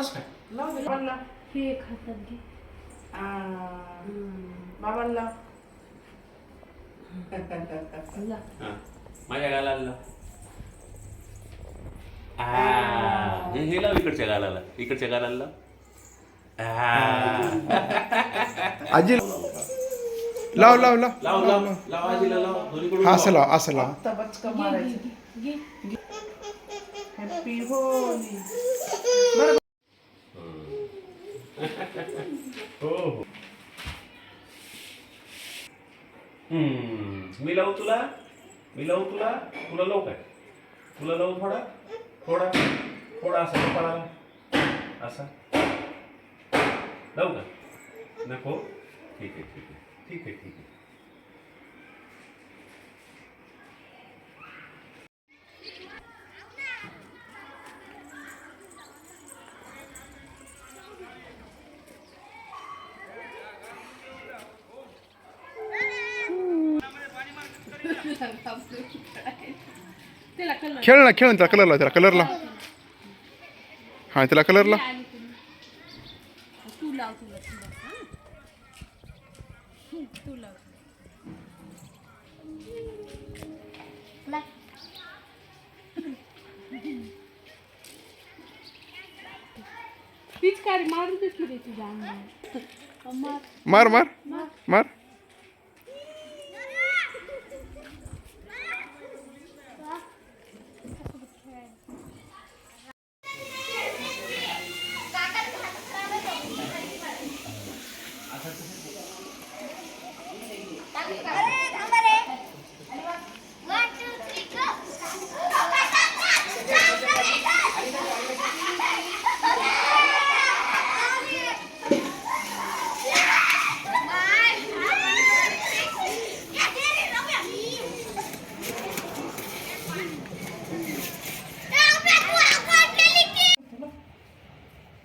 कसं काय लाव दे बाबाला हे एक हातात घे आ, बाबाला ला. हा. माझ्या गालाला. आ, हे हे लाव इकडच्या गालाला इकडच्या गालाला लाव. आ. आजी लाव लाव लाव लाव लाव लाव आजीला लाव दोन्हीकडून हा असं लाव. लाव असं लाव आता बचका घे, मारायचं घे, घे. हॅपी होली हो हम्म, मी लावू तुला? मी लावू तुला? तुला लावू काय? तुला लावू थोडा? थोडा? थोडा असा कपाळाला असा. लावू का? नको? ठीक आहे ठीक आहे. ठीक आहे ठीक आहे. खेळ ना खेळ त्याला कलर लाव त्याला कलर लाव. हा त्याला कलर लाव. आणि तुम्ही. तू लाव तुला तू लाव हं? हं, तू लाव पिचकारी मारून दिसली रे तुझ्या अंगावर मार मार मार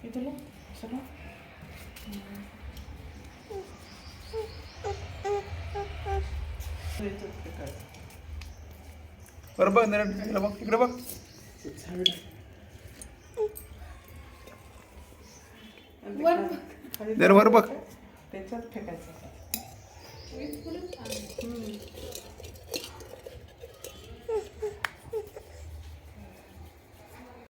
मार इथं लाव, असं लाव. इथं फेकायचं. बरं बघ नरेन, इकडे बघ इकडे बघ वर बघ त्याच्यात फेकायचं